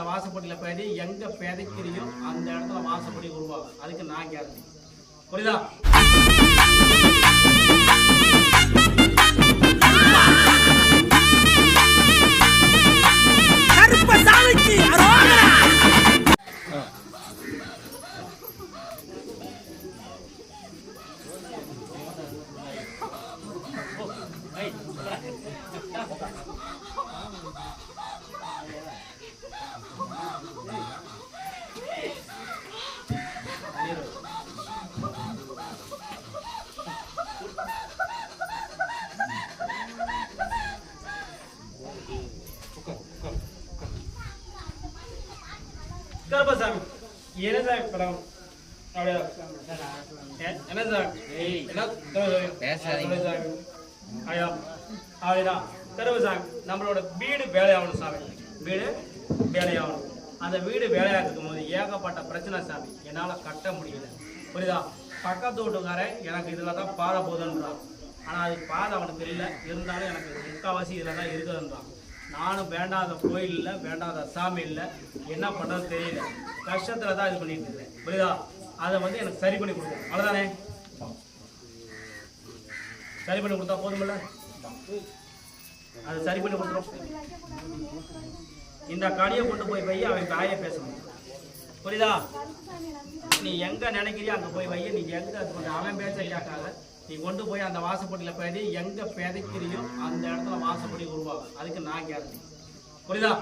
அந்த வாசப்படியில் பேதி எங்கே பிதைக்கிறியோ அந்த இடத்துல வாசப்படி உருவாகும். அதுக்கு நான் கேரண்டி புரியுதா? கருப்பசாமி என்ன சாமி படம்? என்ன? ஐயா அப்படிதான் கருப்பசாமி நம்மளோட வீடு வேலையாகணும் சாமி. வீடு வேலையாகணும். அந்த வீடு வேலையாக்கும் போது ஏகப்பட்ட பிரச்சனை சாமி. என்னால் கட்ட முடியல. புரியுதா? பக்கத்து வீட்டுக்காரன் எனக்கு இதில் தான் பாதை போதுன்றான் ஆனால் அது பாதை அவனுக்கு இல்லை. இருந்தாலும் எனக்கு முக்கால்வாசி இதில் தான் இருக்குதுன்றான். நானும் வேண்டாத கோயில் இல்லை வேண்டாத சாமி இல்லை. என்ன பண்ணுறது தெரியல. கஷ்டத்தில் தான் இது பண்ணிட்டு இருக்கேன் புரியுதா? அதை வந்து எனக்கு சரி பண்ணி கொடுக்கும் அவ்வளோதானே சரி பண்ணி கொடுத்தா போதுமில்ல? அதை சரி பண்ணி கொடுத்துரும். இந்த கடையை கொண்டு போய் வை அவன் தாயை பேசணும் புரியுதா? நீ எங்கே நினைக்கிறியோ அங்கே போய் வை நீ எங்கே அது கொஞ்சம் அவன் பேச கேட்காத. நீ கொண்டு போய் அந்த வாசப்பட்டியில் பேதி எங்கே பிதைக்கிறியோ அந்த அதுக்கு நான் கேரண்டி புரியுதா?